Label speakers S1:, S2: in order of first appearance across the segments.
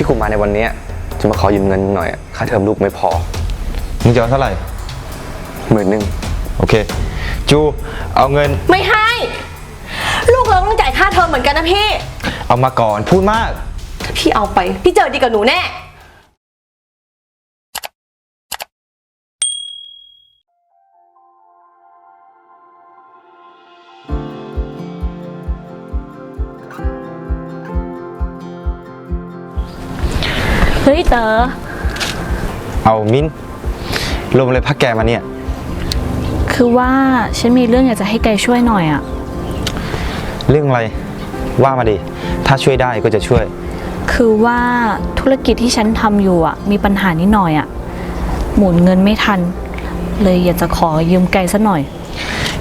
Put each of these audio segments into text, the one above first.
S1: ที่กูมาในวันเนี้ยจะมาขอยืมเงินหน่อยอะค่าเทอมลูกไม่พอ
S2: มึงจะเอาเท่าไหร่
S1: หมื่นหนึ่ง
S2: โอเค จู เอาเงิน
S3: ไม่ให้ ลูกเราต้องจ่ายค่าเทอมเหมือนกันนะพี่
S2: เอามาก่อน พูดมาก
S3: ถ้าพี่เอาไป พี่เจอดีกับหนูแน่
S4: ฮ้ยเต๋อ
S2: เอามิ้นลมเลยพักแกมาเนี่ย
S4: คือว่าฉันมีเรื่องอยากจะให้แกช่วยหน่อยอะ
S2: เรื่องอะไรว่ามาดิ ถ้าช่วยได้ก็จะช่วย
S4: คือว่าธุรกิจที่ฉันทำอยู่อะมีปัญหานิดหน่อยอะหมุนเงินไม่ทัน เลยอยากจะขอยืมแกสักหน่อย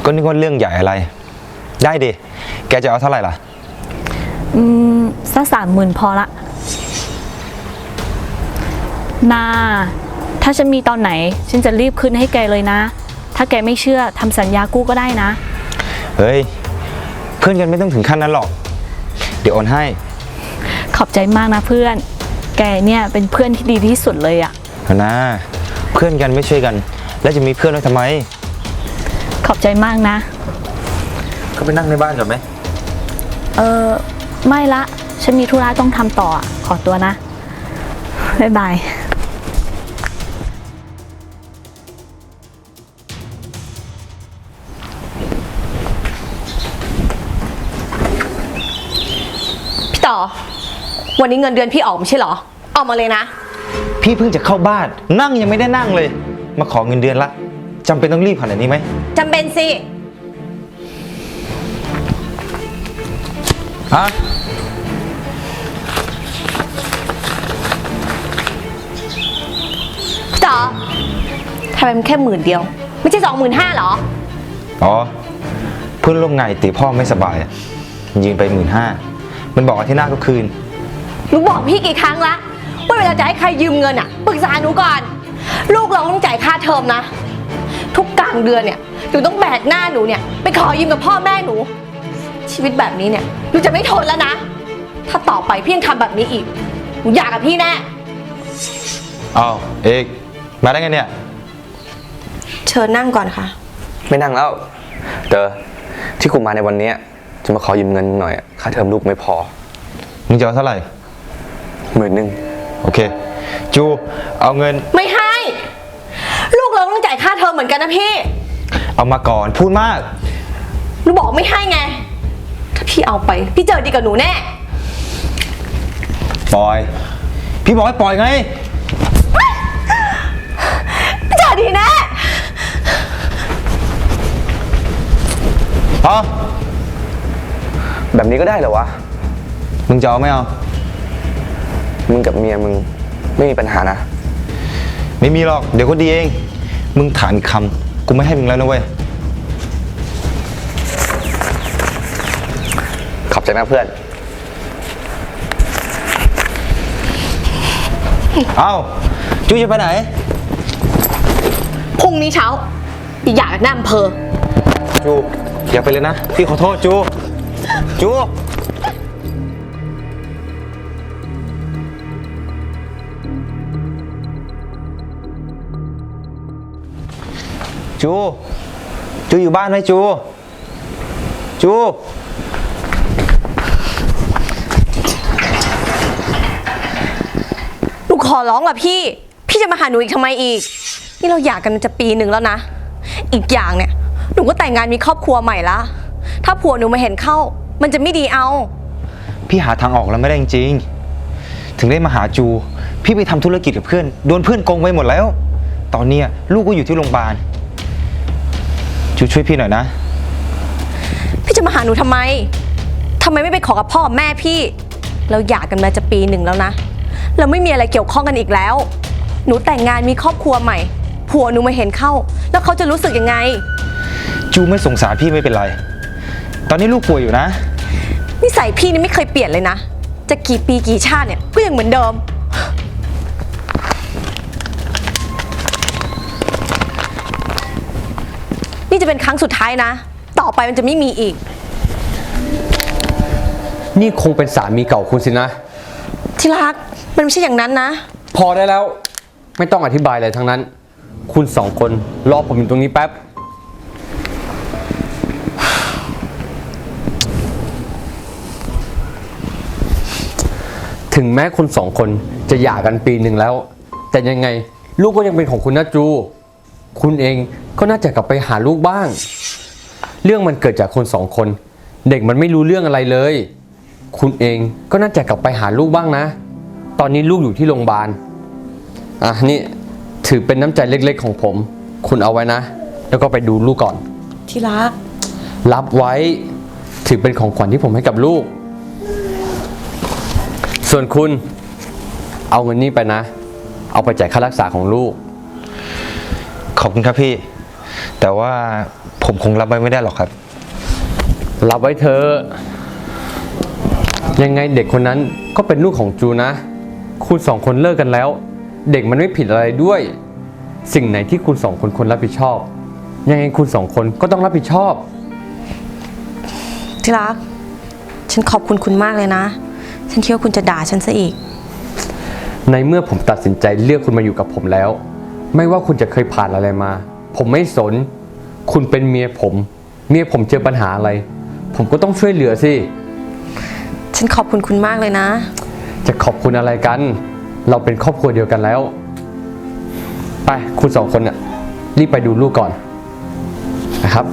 S2: ก็นึกว่าเรื่องใหญ่อะไร ได้ดิ แกจะเอาเท่าไหร่ล่ะ
S4: อืมสักสามหมื่นพอละ นา ถ้าฉันมีตอนไหน ฉันจะรีบคืนให้แกเลยนะ ถ้าแกไม่เชื่อทำสัญญากู้ก็ได้นะ
S2: เฮ้ย เพื่อนกันไม่ต้องถึงขั้นนั้นหรอก เดี๋ยวโอนให้
S4: ขอบใจมากนะเพื่อน แกเนี่ยเป็นเพื่อนที่ดีที่สุดเลยอะ
S2: เอานะ เพื่อนกันไม่ช่วยกัน แล้วจะมีเพื่อนไว้ทำไม
S4: ขอบใจมากนะ
S2: ก็ไปนั่งในบ้านก่อนไหม
S4: เออไม่ละ ฉันมีธุระต้องทำต่ออะขอตัวนะ บ๊ายบาย
S3: ต่อ วันนี้เงินเดือนพี่ออกไม่ใช่เหรอเอามาเลยนะ
S2: พี่เพิ่งจะเข้าบ้าน นั่งยังไม่ได้นั่งเลย มาขอเงินเดือนละจำเป็นต้องรีบขนาดนี้ไหม
S3: จำเป็นสิ
S2: ฮะ
S3: พี่ต่อทำไมมันแค่หมื่นเดียว ไม่ใช่สองหมื่นห้าหรอ
S2: อ๋อ เพื่อนร่วมงานติพ่อไม่สบายอะยืนไปหมื่นห้า มันบอกอาที่หน้าก็คืน
S3: หนูบอกพี่กี่ครั้งละว่าเวลาจะให้ใครยืมเงินอะปรึกษาหนูก่อน ลูกเราต้องจ่ายค่าเทอมนะ ทุกกลางเดือนเนี่ยหนูต้องแบกหน้าหนูเนี่ยไปขอยืมกับพ่อแม่หนู ชีวิตแบบนี้เนี่ยหนูจะไม่ทนแล้วนะ ถ้าต่อไปพี่ยังทำแบบนี้อีกหนูอยากกับพี่แน่
S2: อ้าวเอกมาได้ไงเนี่ย
S3: เชิญนั่งก่อนค่ะ
S1: ไม่นั่งแล้ว เตอที่กูมาในวันเนี้ย จะมาขอยืมเงินหน่อยอะค่าเทอมลูกไม่พอ
S2: มึงจะเอาเท่าไหร่
S1: หมื่นหนึ่ง
S2: โอเค จูเอาเงิน
S3: ไม่ให้ ลูกเราต้องจ่ายค่าเทอมเหมือนกันนะพี่
S2: เอามาก่อนพูดมาก
S3: หนูบอกไม่ให้ไง ถ้าพี่เอาไป พี่เจอดีกับหนูแน่
S2: ปล่อย พี่บอกให้ปล่อยไง
S3: พี่เจอดีแน่
S2: อ๋อ
S1: แบบนี้ก็ได้เหรอวะ
S2: มึงจะเอาไม่เอา
S1: มึงกับเมียมึงไม่มีปัญหานะ
S2: ไม่มีหรอก เดี๋ยวก็ดีเอง มึงถามอีกคำกูไม่ให้มึงแล้วนะเว้ย
S1: ขอบใจมากเพื่อน
S2: เอ้าจูจะไปไหน
S3: พรุ่งนี้เช้าอย่าอยากหน้าอำเภอ
S2: จูอย่าไปเลยนะ พี่ขอโทษจู จูจู จูอยู่บ้านไหมจู จู
S3: หนูขอร้องล่ะพี่ พี่จะมาหาหนูอีกทำไมอีก นี่เราอยากกันมาจะปีหนึ่งแล้วนะ อีกอย่างเนี่ย หนูก็แต่งงานมีครอบครัวใหม่ละ ถ้าผัวหนูมาเห็นเข้า มันจะไม่ดีเอา
S2: พี่หาทางออกแล้วไม่ได้จริงๆ ถึงได้มาหาจู พี่ไปทำธุรกิจกับเพื่อน โดนเพื่อนโกงไปหมดแล้ว ตอนเนี้ยลูกก็อยู่ที่โรงพยาบาล จูช่วยพี่หน่อยนะ
S3: พี่จะมาหาหนูทำไม ทำไมไม่ไปขอกับพ่อกับแม่พี่ เราหย่ากันมาจะปีหนึ่งแล้วนะ เราไม่มีอะไรเกี่ยวข้องกันอีกแล้ว หนูแต่งงานมีครอบครัวใหม่ ผัวหนูมาเห็นเข้า แล้วเขาจะรู้สึกยังไง
S2: จูไม่สงสารพี่ไม่เป็นไร ตอนนี้ลูกป่วยอยู่นะ
S3: นิสัยพี่นี่ไม่เคยเปลี่ยนเลยนะ จะกี่ปีกี่ชาติเนี่ยก็ยังเหมือนเดิม นี่จะเป็นครั้งสุดท้ายนะ ต่อไปมันจะไม่มีอีก
S5: นี่คงเป็นสามีเก่าคุณสินะ
S3: ที่รัก มันไม่ใช่อย่างนั้นนะ
S5: พอได้แล้ว ไม่ต้องอธิบายอะไรทั้งนั้น คุณสองคนรอผมอยู่ตรงนี้แป๊บ ถึงแม้คุณสองคนจะหย่ากันปีหนึ่งแล้ว แต่ยังไงลูกก็ยังเป็นของคุณนะจู คุณเองก็น่าจะกลับไปหาลูกบ้าง เรื่องมันเกิดจากคนสองคน เด็กมันไม่รู้เรื่องอะไรเลย คุณเองก็น่าจะกลับไปหาลูกบ้างนะ ตอนนี้ลูกอยู่ที่โรงพยาบาลอะนี่ถือเป็นน้ำใจเล็กๆของผม คุณเอาไว้นะ แล้วก็ไปดูลูกก่อน
S3: ที่รัก
S5: รับไว้ ถือเป็นของขวัญที่ผมให้กับลูก ส่วนคุณเอาเงินนี้ไปนะ เอาไปจ่ายค่ารักษาของลูก
S2: ขอบคุณครับพี่ แต่ว่าผมคงรับไว้ไม่ได้หรอกครับ
S5: รับไว้เธอะยังไงเด็กคนนั้นก็เป็นลูกของจูนะ คุณสองคนเลิกกันแล้ว เด็กมันไม่ผิดอะไรด้วย สิ่งไหนที่คุณสองคนควรรับผิดชอบ ยังไงคุณสองคนก็ต้องรับผิดชอบ
S3: ที่รัก ฉันขอบคุณคุณมากเลยนะ ฉันคิดว่าคุณจะด่าฉันซะอีก
S5: ในเมื่อผมตัดสินใจเลือกคุณมาอยู่กับผมแล้ว ไม่ว่าคุณจะเคยผ่านอะไรมา ผมไม่สน คุณเป็นเมียผม เมียผมเจอปัญหาอะไร ผมก็ต้องช่วยเหลือสิ
S3: ฉันขอบคุณคุณมากเลยนะ
S5: จะขอบคุณอะไรกัน เราเป็นครอบครัวเดียวกันแล้ว ไปคุณสองคนน่ะรีบไปดูลูกก่อนนะครับ